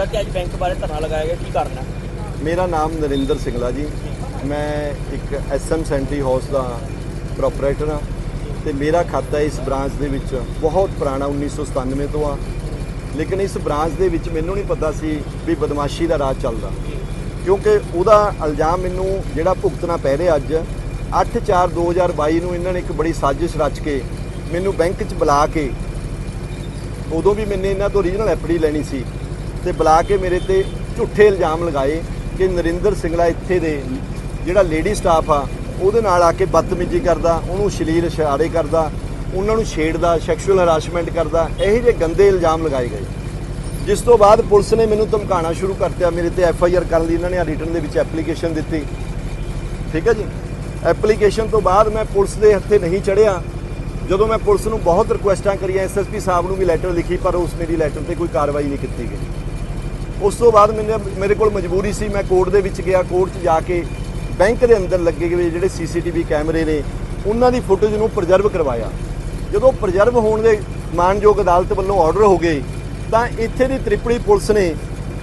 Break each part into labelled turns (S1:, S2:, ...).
S1: ਤੁਹਾਡਾ ਤੇ ਅੱਜ ਬੈਂਕ ਬਾਰੇ ਧਰਨਾ ਲਗਾਇਆ ਗਿਆ, ਕੀ ਕਰਨਾ
S2: ਮੇਰਾ ਨਾਮ ਨਰਿੰਦਰ ਸਿੰਘਲਾ ਜੀ। ਮੈਂ ਇੱਕ ਐਸਐਮ ਸੈਂਟਰੀ ਹਾਊਸ ਦਾ ਪ੍ਰੋਪਰਾਈਟਰ ਹਾਂ ਤੇ ਮੇਰਾ ਖਾਤਾ ਇਸ ਬ੍ਰਾਂਚ ਦੇ ਵਿੱਚ ਬਹੁਤ ਪੁਰਾਣਾ 1997 ਤੋਂ ਆ। ਲੇਕਿਨ ਇਸ ਬ੍ਰਾਂਚ ਦੇ ਵਿੱਚ ਮੈਨੂੰ ਨਹੀਂ ਪਤਾ ਸੀ ਵੀ ਬਦਮਾਸ਼ੀ ਦਾ ਰਾਜ ਚੱਲਦਾ। ਕਿਉਂਕਿ ਉਹਦਾ ਇਲਜ਼ਾਮ ਮੈਨੂੰ ਜਿਹੜਾ ਭੁਗਤਣਾ ਪੈ ਰਿਹਾ ਅੱਜ 8/4/2022 ਨੂੰ ਇਹਨਾਂ ਨੇ ਇੱਕ ਬੜੀ ਸਾਜ਼ਿਸ਼ ਰਚ ਕੇ ਮੈਨੂੰ ਬੈਂਕ 'ਚ ਬੁਲਾ ਕੇ ਉਦੋਂ ਵੀ ਮੈਨੇ ਇਹਨਾਂ ਤੋਂ ਰੀਜਨਲ ਐਫਡੀ ਲੈਣੀ ਸੀ। ਤੇ ਬੁਲਾ ਕੇ ਮੇਰੇ ਤੇ ਝੂਠੇ ਇਲਜ਼ਾਮ ਲਗਾਏ ਕਿ ਨਰਿੰਦਰ ਸਿੰਘਲਾ ਇੱਥੇ ਦੇ ਜਿਹੜਾ ਲੇਡੀ ਸਟਾਫ ਆ, ਉਹਦੇ ਨਾਲ ਆ ਕੇ ਬਦਤਮੀਜ਼ੀ ਕਰਦਾ, ਉਹਨੂੰ ਸ਼ਲੀਲ ਇਸ਼ਾਰੇ ਕਰਦਾ, ਉਹਨਾਂ ਨੂੰ ਛੇੜਦਾ ਸੈਕਸ਼ੂਅਲ ਹਰਾਸਮੈਂਟ ਕਰਦਾ, ਇਹੋ ਜਿਹੇ ਗੰਦੇ ਇਲਜ਼ਾਮ ਲਗਾਏ ਗਏ। ਜਿਸ ਤੋਂ ਬਾਅਦ ਪੁਲਿਸ ਨੇ ਮੈਨੂੰ ਧਮਕਾਉਣਾ ਸ਼ੁਰੂ ਕਰਤਿਆ ਮੇਰੇ ਤੇ ਐਫ ਆਈ ਆਰ ਕਰਨ ਲਈ ਇਹਨਾਂ ਨੇ ਰਿਟਰਨ ਦੇ ਵਿੱਚ ਐਪਲੀਕੇਸ਼ਨ ਦਿੱਤੀ। ਠੀਕ ਹੈ ਜੀ? ਐਪਲੀਕੇਸ਼ਨ ਤੋਂ ਬਾਅਦ ਮੈਂ ਪੁਲਿਸ ਦੇ ਹੱਥੇ ਨਹੀਂ ਚੜਿਆ ਜਦੋਂ ਮੈਂ ਪੁਲਿਸ ਨੂੰ ਬਹੁਤ ਰਿਕੁਐਸਟਾਂ ਕਰੀਆਂ ਐਸਐਸਪੀ ਸਾਹਿਬ ਨੂੰ ਵੀ ਲੈਟਰ ਲਿਖੀ, ਪਰ ਉਸ ਮੇਰੀ ਲੈਟਰ ਤੇ ਕੋਈ ਕਾਰਵਾਈ ਨਹੀਂ ਕੀਤੀ ਗਈ। ਉਸ ਤੋਂ ਬਾਅਦ ਮੈਨੂੰ ਮੇਰੇ ਕੋਲ ਮਜਬੂਰੀ ਸੀ, ਮੈਂ ਕੋਰਟ ਦੇ ਵਿੱਚ ਗਿਆ, ਕੋਰਟ 'ਚ ਜਾ ਕੇ ਬੈਂਕ ਦੇ ਅੰਦਰ ਲੱਗੇ ਹੋਏ ਜਿਹੜੇ ਸੀਸੀਟੀਵੀ ਕੈਮਰੇ ਨੇ, ਉਹਨਾਂ ਦੀ ਫੁਟੇਜ ਨੂੰ ਪ੍ਰਜਰਵ ਕਰਵਾਇਆ। ਜਦੋਂ ਪ੍ਰਜਰਵ ਹੋਣ ਦੇ ਮਾਨਯੋਗ ਅਦਾਲਤ ਵੱਲੋਂ ਆਰਡਰ ਹੋ ਗਏ, ਤਾਂ ਇੱਥੇ ਦੀ ਤ੍ਰਿਪੜੀ ਪੁਲਿਸ ਨੇ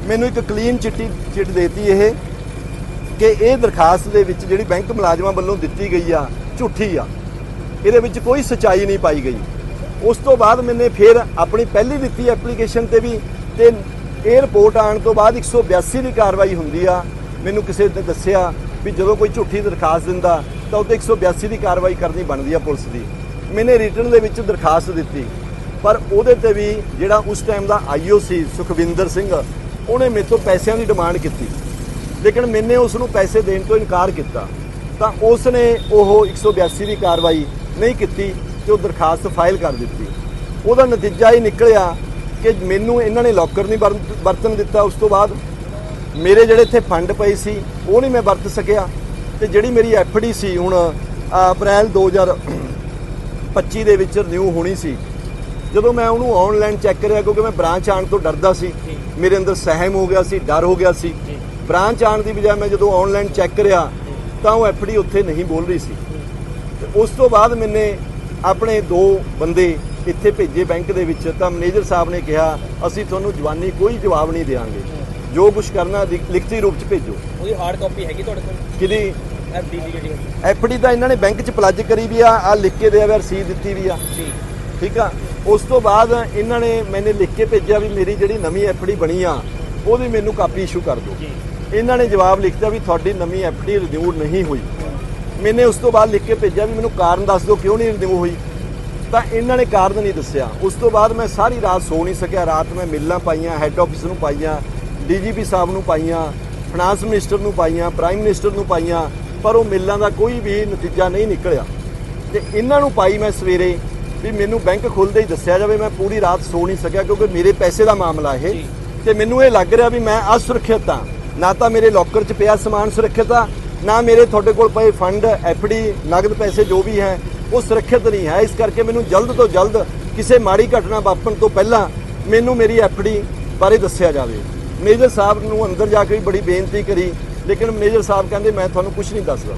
S2: ਮੈਨੂੰ ਇੱਕ ਕਲੀਨ ਚਿੱਟੀ ਚਿੱਟ ਦੇਤੀ ਇਹ, ਕਿ ਇਹ ਦਰਖਾਸਤ ਦੇ ਵਿੱਚ ਜਿਹੜੀ ਬੈਂਕ ਮੁਲਾਜ਼ਮਾਂ ਵੱਲੋਂ ਦਿੱਤੀ ਗਈ ਆ, ਝੂਠੀ ਆ। ਇਹਦੇ ਵਿੱਚ ਕੋਈ ਸਚਾਈ ਨਹੀਂ ਪਾਈ ਗਈ। ਉਸ ਤੋਂ ਬਾਅਦ ਮੈਨੇ ਫਿਰ ਆਪਣੀ ਪਹਿਲੀ ਦਿੱਤੀ ਐਪਲੀਕੇਸ਼ਨ ਤੇ ਵੀ, ਤੇ ਇਹ ਰਿਪੋਰਟ ਆਉਣ ਤੋਂ ਬਾਅਦ 182 ਦੀ ਕਾਰਵਾਈ ਹੁੰਦੀ ਆ। ਮੈਨੂੰ ਕਿਸੇ ਨੇ ਦੱਸਿਆ ਵੀ ਜਦੋਂ ਕੋਈ ਝੂਠੀ ਦਰਖਾਸਤ ਦਿੰਦਾ, ਤਾਂ ਉੱਤੇ 182 ਦੀ ਕਾਰਵਾਈ ਕਰਨੀ ਬਣਦੀ ਆ ਪੁਲਿਸ ਦੀ। ਮੈਨੇ ਰਿਟਰਨ ਦੇ ਵਿੱਚ ਦਰਖਾਸਤ ਦਿੱਤੀ। ਪਰ ਉਹਦੇ ਤੇ ਵੀ ਜਿਹੜਾ ਉਸ ਟਾਈਮ ਦਾ ਆਈਓ ਸੀ, ਸੁਖਵਿੰਦਰ ਸਿੰਘ, ਉਹਨੇ ਮੇਰੇ ਤੋਂ ਪੈਸਿਆਂ ਦੀ ਡਿਮਾਂਡ ਕੀਤੀ। ਲੇਕਿਨ ਮੈਨੇ ਉਸ ਨੂੰ ਪੈਸੇ ਦੇਣ ਤੋਂ ਇਨਕਾਰ ਕੀਤਾ। ਤਾਂ ਉਸ ਨੇ ਉਹ 182 ਦੀ ਕਾਰਵਾਈ ਨਹੀਂ ਕੀਤੀ ਤੇ ਉਹ ਦਰਖਾਸਤ ਫਾਈਲ ਕਰ ਦਿੱਤੀ। ਉਹਦਾ ਨਤੀਜਾ ਇਹ ਨਿਕਲਿਆ ਕਿ ਮੈਨੂੰ ਇਹਨਾਂ ਨੇ ਲੋਕਰ ਨਹੀਂ ਵਰ- ਵਰਤਣ ਦਿੱਤਾ ਉਸ ਤੋਂ ਬਾਅਦ। ਮੇਰੇ ਜਿਹੜੇ ਇੱਥੇ ਫੰਡ ਪਏ ਸੀ ਉਹ ਨਹੀਂ ਮੈਂ ਵਰਤ ਸਕਿਆ। ਤੇ ਜਿਹੜੀ ਮੇਰੀ ਐਫਡੀ ਸੀ ਹੁਣ ਅ, ਅਪ੍ਰੈਲ 2025 ਦੇ ਵਿੱਚ ਰਿਨਿਊ ਹੋਣੀ ਸੀ। ਜਦੋਂ ਮੈਂ ਉਹਨੂੰ ਆਨਲਾਈਨ ਚੈੱਕ ਕਰਿਆ ਕਿਉਂਕਿ ਮੈਂ ਬ੍ਰਾਂਚ ਆਉਣ ਤੋਂ ਡਰਦਾ ਸੀ। ਮੇਰੇ ਅੰਦਰ ਸਹਿਮ ਹੋ ਗਿਆ ਸੀ ਡਰ ਹੋ ਗਿਆ ਸੀ। ਬ੍ਰਾਂਚ ਆਉਣ ਦੀ ਬਜਾਏ ਮੈਂ ਜਦੋਂ ਆਨਲਾਈਨ ਚੈੱਕ ਕਰਿਆ ਤਾਂ ਉਹ ਐਫਡੀ ਉੱਥੇ ਨਹੀਂ ਬੋਲ ਰਹੀ ਸੀ। ਤੇ ਉਸ ਤੋਂ ਬਾਅਦ ਮੈਨੇ ਆਪਣੇ ਦੋ ਬੰਦੇ ਇੱਥੇ ਭੇਜੇ ਬੈਂਕ ਦੇ ਵਿੱਚ ਤਾਂ ਮੈਨੇਜਰ ਸਾਹਿਬ ਨੇ ਕਿਹਾ ਅਸੀਂ ਤੁਹਾਨੂੰ ਜਵਾਨੀ ਕੋਈ ਜਵਾਬ ਨਹੀਂ ਦੇਵਾਂਗੇ। ਜੋ ਕੁਝ ਕਰਨਾ ਲਿਖ- ਲਿਖਤੀ ਰੂਪ ਚ ਭੇਜੋ।
S1: ਉਹਦੀ ਹਾਰਡ ਕਾਪੀ ਹੈਗੀ ਤੁਹਾਡੇ ਕੋਲ?
S2: ਕਿਹਦੀ?
S1: ਐਫਡੀ ਦੀ ਜਿਹੜੀ
S2: ਐਫਡੀ ਤਾਂ ਇਹਨਾਂ ਨੇ ਬੈਂਕ ਚ ਪਲੱਜ ਕਰੀ ਵੀ ਆ ਆ ਲਿਖ ਕੇ ਦਿਆ ਵਾ ਰਸੀਦ ਦਿੱਤੀ ਵੀ ਆ।
S1: ਜੀ।
S2: ਠੀਕ ਆ? ਉਸ ਤੋਂ ਬਾਅਦ ਇਹਨਾਂ ਨੇ ਮੈਨੇ ਲਿਖ ਕੇ ਭੇਜਿਆ ਵੀ ਮੇਰੀ ਜਿਹੜੀ ਨਵੀਂ ਐਫਡੀ ਬਣੀ ਆ ਉਹਦੀ ਮੈਨੂੰ ਕਾਪੀ ਇਸ਼ੂ ਕਰ ਦਿਓ। ਇਹਨਾਂ ਨੇ ਜਵਾਬ ਲਿਖਤਾ ਵੀ ਤੁਹਾਡੀ ਨਵੀਂ ਐਫਡੀ ਰਿਨਿਊ ਨਹੀਂ ਹੋਈ। ਮੈਨੇ ਉਸ ਤੋਂ ਬਾਅਦ ਲਿਖ ਕੇ ਭੇਜਿਆ ਵੀ ਮੈਨੂੰ ਕਾਰਨ ਦੱਸ ਦਿਓ ਕਿਉਂ ਨਹੀਂ ਰਿਨਿਊ ਹੋਈ? ਤਾਂ ਇਹਨਾਂ ਨੇ ਕਾਰਨ ਨਹੀਂ ਦੱਸਿਆ। ਉਸ ਤੋਂ ਬਾਅਦ ਮੈਂ ਸਾਰੀ ਰਾਤ ਸੋ ਨਹੀਂ ਸਕਿਆ। ਰਾਤ ਮੈਂ ਮਿਲਾਂ ਪਾਈਆਂ ਹੈੱਡ ਆਫਿਸ ਨੂੰ ਪਾਈਆਂ ਡੀਜੀਪੀ ਸਾਹਿਬ ਨੂੰ ਪਾਈਆਂ ਫਾਈਨਾਂਸ ਮਿਨਿਸਟਰ ਨੂੰ ਪਾਈਆਂ ਪ੍ਰਾਈਮ ਮਿਨਿਸਟਰ ਨੂੰ ਪਾਈਆਂ ਪਰ ਉਹ ਮਿਲਾਂ ਦਾ ਕੋਈ ਵੀ ਨਤੀਜਾ ਨਹੀਂ ਨਿਕਲਿਆ। ਤੇ ਇਹਨਾਂ ਨੂੰ ਪਾਈ ਮੈਂ ਸਵੇਰੇ ਵੀ ਮੈਨੂੰ ਬੈਂਕ ਖੁੱਲਦੇ ਹੀ ਦੱਸਿਆ ਜਾਵੇ। ਮੈਂ ਪੂਰੀ ਰਾਤ ਸੋ ਨਹੀਂ ਸਕਿਆ ਕਿਉਂਕਿ ਮੇਰੇ ਪੈਸੇ ਦਾ ਮਾਮਲਾ ਇਹ। ਤੇ ਮੈਨੂੰ ਇਹ ਲੱਗ ਰਿਹਾ ਵੀ ਮੈਂ ਅਸੁਰੱਖਿਅਤ ਹਾਂ। ਨਾ ਤਾਂ ਮੇਰੇ ਲੋਕਰ 'ਚ ਪਿਆ ਸਮਾਨ ਸੁਰੱਖਿਅਤ ਆ ਨਾ ਮੇਰੇ ਤੁਹਾਡੇ ਕੋਲ ਪਏ ਫੰਡ ਐਫਡੀ ਨਗਦ ਪੈਸੇ ਜੋ ਵੀ ਹੈ ਉਹ ਸੁਰੱਖਿਅਤ ਨਹੀਂ ਹੈ। ਇਸ ਕਰਕੇ ਮੈਨੂੰ ਜਲਦ ਤੋਂ ਜਲਦ ਕਿਸੇ ਮਾੜੀ ਘਟਨਾ ਵਾਪਰਨ ਤੋਂ ਪਹਿਲਾਂ ਮੈਨੂੰ ਮੇਰੀ ਐਫਡੀ ਬਾਰੇ ਦੱਸਿਆ ਜਾਵੇ। ਮੇਜਰ ਸਾਹਿਬ ਨੂੰ ਅੰਦਰ ਜਾ ਕੇ ਬੜੀ ਬੇਨਤੀ ਕਰੀ ਲੇਕਿਨ ਮੇਜਰ ਸਾਹਿਬ ਕਹਿੰਦੇ ਮੈਂ ਤੁਹਾਨੂੰ ਕੁਝ ਨਹੀਂ ਦੱਸਦਾ।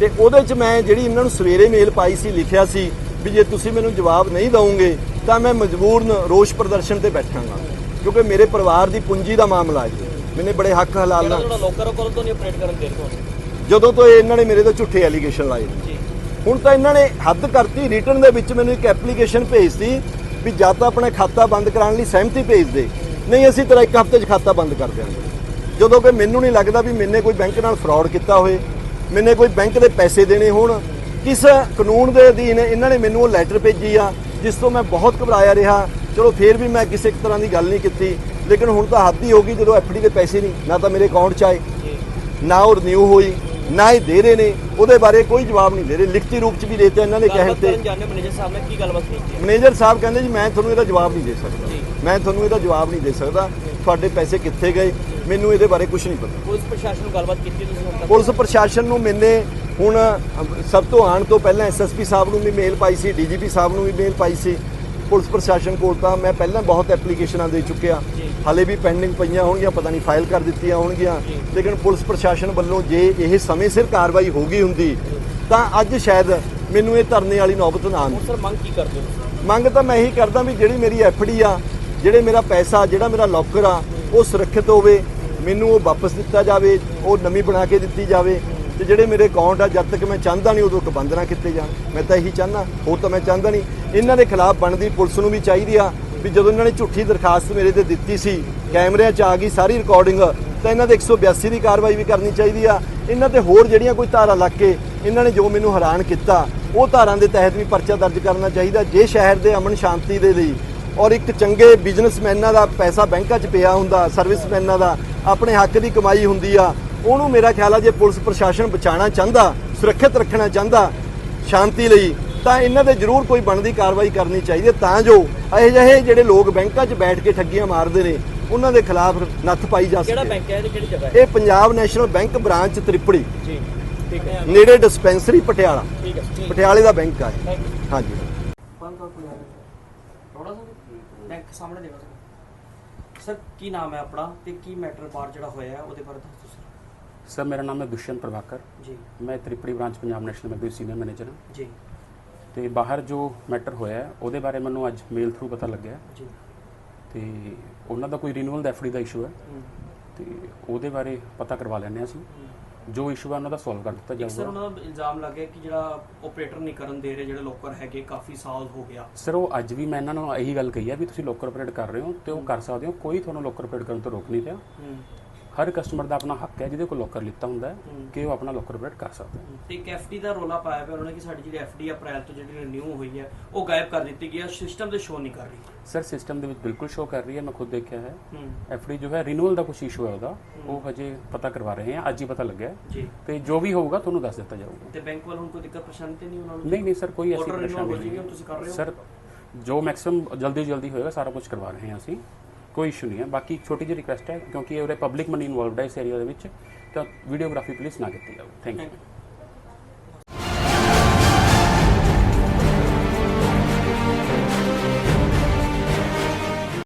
S2: ਤੇ ਉਹਦੇ 'ਚ ਮੈਂ ਜਿਹੜੀ ਇਹਨਾਂ ਨੂੰ ਸਵੇਰੇ ਮੇਲ ਪਾਈ ਸੀ ਲਿਖਿਆ ਸੀ ਵੀ ਜੇ ਤੁਸੀਂ ਮੈਨੂੰ ਜਵਾਬ ਨਹੀਂ ਦਵੋਗੇ ਤਾਂ ਮੈਂ ਮਜਬੂਰਨ ਰੋਸ ਪ੍ਰਦਰਸ਼ਨ ਤੇ ਬੈਠਾਂਗਾ। ਕਿਉਂਕਿ ਮੇਰੇ ਪਰਿਵਾਰ ਦੀ ਪੂੰਜੀ ਦਾ ਮਾਮਲਾ ਹੈ ਮੈਨੇ ਬੜੇ ਹੱਕ ਹਲਾਲ ਨਾਲ
S1: ਤੁਹਾਡਾ ਲੋਕਰ ਉਹ ਕਦੋਂ ਤੋਂ ਨਹੀਂ ਆਪਰੇਟ ਕਰਨ ਦੇ ਰਹੇ ਤੁਹਾਨੂੰ
S2: ਜਦੋਂ ਤੋਂ ਇਹ ਇਹਨਾਂ ਨੇ ਮੇਰੇ ਤੇ ਝੂਠੇ ਐਲੀਗੇਸ਼ਨ ਲਾਏ।
S1: ਜੀ।
S2: ਹੁਣ ਤਾਂ ਇਹਨਾਂ ਨੇ ਹੱਦ ਕਰਤੀ ਰਿਟਰਨ ਦੇ ਵਿੱਚ ਮੈਨੂੰ ਇੱਕ ਐਪਲੀਕੇਸ਼ਨ ਭੇਜਤੀ ਵੀ ਜਾਂ ਤਾਂ ਆਪਣਾ ਖਾਤਾ ਬੰਦ ਕਰਾਉਣ ਲਈ ਸਹਿਮਤੀ ਭੇਜ ਦੇ। ਨਹੀਂ ਅਸੀਂ ਤੇਰਾ ਇੱਕ ਹਫ਼ਤੇ 'ਚ ਖਾਤਾ ਬੰਦ ਕਰ ਦਿਆਂਗੇ। ਜਦੋਂ ਕਿ ਮੈਨੂੰ ਨਹੀਂ ਲੱਗਦਾ ਵੀ ਮੈਨੇ ਕੋਈ ਬੈਂਕ ਨਾਲ ਫਰਾਡ ਕੀਤਾ ਹੋਵੇ ਮੈਨੇ ਕੋਈ ਬੈਂਕ ਦੇ ਪੈਸੇ ਦੇਣੇ ਹੋਣ। ਕਿਸ ਕਾਨੂੰਨ ਦੇ ਅਧੀਨ ਇਹਨਾਂ ਨੇ ਮੈਨੂੰ ਉਹ ਲੈਟਰ ਭੇਜੀ ਆ ਜਿਸ ਤੋਂ ਮੈਂ ਬਹੁਤ ਘਬਰਾਇਆ ਰਿਹਾ। ਚਲੋ ਫੇਰ ਵੀ ਮੈਂ ਕਿਸੇ ਇੱਕ ਤਰ੍ਹਾਂ ਦੀ ਗੱਲ ਨਹੀਂ ਕੀਤੀ ਲੇਕਿਨ ਹੁਣ ਤਾਂ ਹੱਦ ਹੀ ਹੋ ਗਈ ਜਦੋਂ ਐਫਡੀ ਦੇ ਪੈਸੇ ਨਹੀਂ ਨਾ ਤਾਂ ਮੇਰੇ ਅਕਾਊਂਟ 'ਚ ਆਏ ਨਾ ਉਹ ਰਿਨਿਊ ਹੋਈ। ਨਾ ਇਹ ਦੇ ਰਹੇ ਨੇ ਉਹਦੇ ਬਾਰੇ ਕੋਈ ਜਵਾਬ ਨਹੀਂ ਦੇ ਰਹੇ। ਲਿਖਤੀ ਰੂਪ 'ਚ ਵੀ ਦੇਤੇ ਇਹਨਾਂ ਨੇ ਕਹਿਣ ਤੇ।
S1: ਮੈਨੇਜਰ ਸਾਹਿਬ ਨੇ ਕੀ ਗੱਲਬਾਤ ਕੀਤੀ ਹੈ?
S2: ਮੈਨੇਜਰ ਸਾਹਿਬ ਕਹਿੰਦੇ ਜੀ ਮੈਂ ਤੁਹਾਨੂੰ ਇਹਦਾ ਜਵਾਬ ਨਹੀਂ ਦੇ ਸਕਦਾ। ਮੈਂ ਤੁਹਾਨੂੰ ਇਹਦਾ ਜਵਾਬ ਨਹੀਂ ਦੇ ਸਕਦਾ। ਤੁਹਾਡੇ ਪੈਸੇ ਕਿੱਥੇ ਗਏ? ਮੈਨੂੰ ਇਹਦੇ ਬਾਰੇ ਕੁਝ ਨਹੀਂ ਪਤਾ।
S1: ਪੁਲਿਸ ਪ੍ਰਸ਼ਾਸਨ ਨੂੰ ਗੱਲਬਾਤ ਕੀਤੀ ਤੁਸੀਂ ਹੁਣ ਤੱਕ?
S2: ਪੁਲਿਸ ਪ੍ਰਸ਼ਾਸਨ ਨੂੰ ਮੈਨੇ ਹੁਣ ਸਭ ਤੋਂ ਆਉਣ ਤੋਂ ਪਹਿਲਾਂ ਐਸਐਸਪੀ ਸਾਹਿਬ ਨੂੰ ਵੀ ਮੇਲ ਪਾਈ ਸੀ ਡੀਜੀਪੀ ਸਾਹਿਬ ਨੂੰ ਵੀ ਮੇਲ ਪਾਈ ਸੀ। ਪੁਲਿਸ ਪ੍ਰਸ਼ਾਸਨ ਕੋਲ ਤਾਂ ਮੈਂ ਪਹਿਲਾਂ ਬਹੁਤ ਐਪਲੀਕੇਸ਼ਨਾਂ ਦੇ ਚੁੱਕਿਆ। ਹਾਲੇ ਵੀ ਪੈਂਡਿੰਗ ਪਈਆਂ ਹੋਣਗੀਆਂ ਪਤਾ ਨਹੀਂ ਫਾਈਲ ਕਰ ਦਿੱਤੀਆਂ ਹੋਣਗੀਆਂ। ਲੇਕਿਨ ਪੁਲਿਸ ਪ੍ਰਸ਼ਾਸਨ ਵੱਲੋਂ ਜੇ ਇਹ ਸਮੇਂ ਸਿਰ ਕਾਰਵਾਈ ਹੋ ਗਈ ਹੁੰਦੀ ਤਾਂ ਅੱਜ ਸ਼ਾਇਦ ਮੈਨੂੰ ਇਹ ਧਰਨੇ ਵਾਲੀ ਨੌਬਤ ਨਾ ਆਉਂਦੀ
S1: ਸਰ ਮੰਗ ਕੀ ਕਰਦੇ ਹੋ?
S2: ਮੰਗ ਤਾਂ ਮੈਂ ਇਹੀ ਕਰਦਾ ਵੀ ਜਿਹੜੀ ਮੇਰੀ ਐਫਡੀ ਆ ਜਿਹੜੇ ਮੇਰਾ ਪੈਸਾ ਜਿਹੜਾ ਮੇਰਾ ਲੋਕਰ ਆ ਉਹ ਸੁਰੱਖਿਅਤ ਹੋਵੇ ਮੈਨੂੰ ਉਹ ਵਾਪਸ ਦਿੱਤਾ ਜਾਵੇ ਉਹ ਨਵੀਂ ਬਣਾ ਕੇ ਦਿੱਤੀ ਜਾਵੇ ਤੇ ਜਿਹੜੇ ਮੇਰੇ ਅਕਾਊਂਟ ਆ, ਜਦ ਤੱਕ ਮੈਂ ਚਾਹੁੰਦਾ ਨਹੀਂ ਉਦੋਂ ਤੱਕ ਬੰਦ ਨਾ ਕੀਤੇ ਜਾਣ। ਮੈਂ ਤਾਂ ਇਹੀ ਚਾਹੁੰਦਾ, ਹੋਰ ਤਾਂ ਮੈਂ ਚਾਹੁੰਦਾ ਨਹੀਂ। ਇਹਨਾਂ ਦੇ ਖਿਲਾਫ ਬਣਦੀ ਪੁਲਿਸ ਨੂੰ ਵੀ ਚਾਹੀਦੀ ਆ ਵੀ ਜਦੋਂ ਇਹਨਾਂ ਨੇ ਝੂਠੀ ਦਰਖਾਸਤ ਮੇਰੇ ਤੇ ਦਿੱਤੀ ਸੀ, ਕੈਮਰਿਆਂ 'ਚ ਆ ਗਈ ਸਾਰੀ ਰਿਕਾਰਡਿੰਗ ਤਾਂ ਇਹਨਾਂ ਦੇ 182 ਦੀ ਕਾਰਵਾਈ ਵੀ ਕਰਨੀ ਚਾਹੀਦੀ ਆ। ਇਹਨਾਂ ਤੇ ਹੋਰ ਜਿਹੜੀਆਂ ਕੋਈ ਧਾਰਾ ਲੱਗ ਕੇ ਇਹਨਾਂ ਨੇ ਜੋ ਮੈਨੂੰ ਹੈਰਾਨ ਕੀਤਾ, ਉਹ ਧਾਰਾਂ ਦੇ ਤਹਿਤ ਵੀ ਪਰਚਾ ਦਰਜ ਕਰਨਾ ਚਾਹੀਦਾ, ਜੇ ਸ਼ਹਿਰ ਦੇ ਅਮਨ ਸ਼ਾਂਤੀ ਦੇ ਲਈ। ਔਰ ਇੱਕ ਚੰਗੇ ਬਿਜ਼ਨਸਮੈਨਾਂ ਦਾ ਪੈਸਾ ਬੈਂਕਾਂ 'ਚ ਪਿਆ ਹੁੰਦਾ ਸਰਵਿਸਮੈਨਾਂ ਦਾ, ਆਪਣੇ ਹੱਕ ਦੀ ਕਮਾਈ ਹੁੰਦੀ ਆ ਉਹਨੂੰ ਮੇਰਾ ਖਿਆਲ ਆ ਜੇ ਪੁਲਿਸ ਪ੍ਰਸ਼ਾਸਨ ਬਚਾਉਣਾ ਚਾਹੁੰਦਾ ਸੁਰੱਖਿਅਤ ਰੱਖਣਾ ਚਾਹੁੰਦਾ ਸ਼ਾਂਤੀ ਲਈ ਤਾਂ ਇਹਨਾਂ ਤੇ ਜ਼ਰੂਰ ਕੋਈ ਬਣਦੀ ਕਾਰਵਾਈ ਕਰਨੀ ਚਾਹੀਦੀ ਹੈ। ਤਾਂ ਜੋ ਇਹੋ ਜਿਹੇ ਜਿਹੜੇ ਲੋਕ ਬੈਂਕਾਂ 'ਚ ਬੈਠ ਕੇ ਠੱਗੀਆਂ ਮਾਰਦੇ ਨੇ ਉਹਨਾਂ ਦੇ ਖਿਲਾਫ ਨੱਥ ਪਾਈ ਜਾ
S1: ਕਿਹੜਾ
S2: ਸਕੇ।
S1: ਬੈਂਕ ਹੈ ਤੇ ਕਿਹੜੀ ਜਗ੍ਹਾ ਹੈ?
S2: ਇਹ Punjab national bank branch Tripri.
S1: ਜੀ ਠੀਕ ਹੈ।
S2: ਨੇੜੇ ਡਿਸਪੈਂਸਰੀ ਪਟਿਆਲਾ।
S1: ਠੀਕ ਹੈ
S2: ਪਟਿਆਲੇ ਦਾ ਬੈਂਕ
S1: ਯੂ
S2: ਹਾਂਜੀ।
S1: ਥੋੜਾ ਬੈਂਕ ਸਾਹਮਣੇ ਦੇਗਾ ਸਰ ਸਰ ਕੀ ਨਾਮ ਹੈ ਆਪਣਾ ਤੇ ਕੀ ਮੈਟਰ ਬਾਰ ਜਿਹੜਾ ਹੋਇਆ ਹੈ ਉਹਦੇ ਬਾਰੇ ਦੱਸੋ ਸਰ।
S3: ਸਰ ਮੇਰਾ ਨਾਮ ਹੈ ਦੁਸ਼ਯੰਤ ਪ੍ਰਭਾਕਰ।
S1: ਜੀ।
S3: ਮੈਂ Tripri branch Punjab national bank ਦੇ ਸੀਨੀਅਰ ਮੈਨੇਜਰ ਹਾਂ।
S1: ਜੀ।
S3: ਤੇ ਬਾਹਰ ਜੋ ਮੈਟਰ ਹੋਇਆ ਹੈ, ਉਹਦੇ ਬਾਰੇ ਮੈਨੂੰ ਅੱਜ ਮੇਲ ਥਰੂ ਪਤਾ ਲੱਗਿਆ
S1: ਜੀ।
S3: ਤੇ ਉਹਨਾਂ ਦਾ ਕੋਈ ਰੀਨਿਊਅਲ ਦਾ ਐਫਡੀ ਦਾ ਇਸ਼ੂ ਹੈ।
S1: ਹਮ।
S3: ਤੇ ਉਹਦੇ ਬਾਰੇ ਪਤਾ ਕਰਵਾ ਲੈਣੇ ਅਸੀਂ। ਜੋ ਇਸ਼ੂ ਹੈ ਉਹਨਾਂ ਦਾ ਸੋਲਵ ਕਰ ਦਿੱਤਾ
S1: ਇੱਕ ਸਰ
S3: ਜਾਊਗਾ
S1: ਉਹਨਾਂ ਦਾ ਇਲਜ਼ਾਮ ਲੱਗਿਆ ਕਿ ਜਿਹੜਾ ਆਪਰੇਟਰ ਨਹੀਂ ਕਰਨ ਦੇ ਰਹੇ ਜਿਹੜੇ ਲੋਕਰ ਹੈਗੇ ਕਾਫੀ ਸਾਲ ਹੋ ਗਿਆ।
S3: ਸਰ ਉਹ ਅੱਜ ਵੀ ਮੈਂ ਇਹਨਾਂ ਨੂੰ ਇਹੀ ਗੱਲ ਕਹੀ ਹੈ ਵੀ ਤੁਸੀਂ ਲੋਕਰ ਆਪਰੇਟ ਕਰ ਰਹੇ ਹੋ ਤੇ ਉਹ ਕਰ ਸਕਦੇ ਹੋ। ਕੋਈ ਤੁਹਾਨੂੰ ਲੋਕਰ ਆਪਰੇਟ ਕਰਨ ਤੋਂ ਰੋਕ ਨਹੀਂ ਰਿਹਾ। ਹਰ ਕਸਟਮਰ ਦਾ ਆਪਣਾ ਹੱਕ ਹੈ ਜਿਹਦੇ ਕੋਲ ਲੋਕਰ ਲਿੱਤਾ ਹੁੰਦਾ ਹੈ। ਕਿ ਉਹ ਆਪਣਾ ਲੋਕਰ ਆਪਰੇਟ ਕਰ ਸਕਦਾ ਹੈ
S1: ਤੇ ਇੱਕ ਐਫਡੀ ਦਾ ਰੋਲਾ ਪਾਇਆ ਪਿਆ ਉਹਨਾਂ ਨੇ ਕਿ ਸਾਡੀ ਜਿਹੜੀ ਐਫਡੀ ਅਪ੍ਰੈਲ ਤੋਂ ਜਿਹੜੀ ਰਿਨਿਊ ਹੋਈ ਹੈ ਉਹ ਗਾਇਬ ਕਰ ਦਿੱਤੀ ਗਈ ਹੈ ਸਿਸਟਮ ਤੇ ਸ਼ੋ ਨਹੀਂ ਕਰ ਰਹੀ
S3: ਸਰ ਸਿਸਟਮ ਦੇ ਵਿੱਚ ਬਿਲਕੁਲ ਸ਼ੋ ਕਰ ਰਹੀ ਹੈ ਮੈਂ ਖੁਦ ਦੇਖਿਆ ਹੈ। ਐਫਡੀ ਜੋ ਹੈ ਰੀਨਿਊਅਲ ਦਾ ਕੁਝ ਇਸ਼ੂ ਹੈ ਉਹਦਾ ਉਹ ਹਜੇ ਪਤਾ ਕਰਵਾ ਰਹੇ ਹਾਂ ਅੱਜ ਹੀ ਪਤਾ ਲੱਗਿਆ।
S1: ਜੀ
S3: ਤੇ ਜੋ ਵੀ ਹੋਊਗਾ ਤੁਹਾਨੂੰ ਦੱਸ ਦਿੱਤਾ ਜਾਊਗਾ
S1: ਤੇ ਬੈਂਕ ਵੱਲੋਂ ਹੁਣ ਕੋਈ ਦਿੱਕਤ ਪਰੇਸ਼ਾਨੀ ਤੇ ਨਹੀਂ ਉਹਨਾਂ ਨੂੰ
S3: ਨਹੀਂ ਨਹੀਂ ਸਰ ਕੋਈ ਐਸੀ ਪਰੇਸ਼ਾਨੀ ਨਹੀਂ
S1: ਤੁਸੀਂ ਕਰ ਰਹੇ ਹੋ?
S3: ਸਰ ਜੋ ਮੈਕਸਿਮਮ ਜਲਦੀ ਜਲਦੀ ਹੋਏਗਾ ਸਾਰਾ ਕੁਝ ਕਰਵਾ ਰਹੇ ਹਾਂ ਅਸੀਂ ਕੋਈ ਇਸ਼ੂ ਨਹੀਂ ਹੈ। ਬਾਕੀ ਇੱਕ ਛੋਟੀ ਜਿਹੀ ਰਿਕੁਐਸਟ ਹੈ, ਕਿਉਂਕਿ ਇਹ ਉਰੇ ਪਬਲਿਕ ਮਨੀ ਇਨਵੋਲਵਡ ਹੈ ਇਸ ਏਰੀਆ ਦੇ ਵਿੱਚ, ਤਾਂ ਵੀਡੀਓਗ੍ਰਾਫੀ ਪਲੀਜ਼ ਨਾ ਕੀਤੀ ਜਾਵੇ ਥੈਂਕ ਯੂ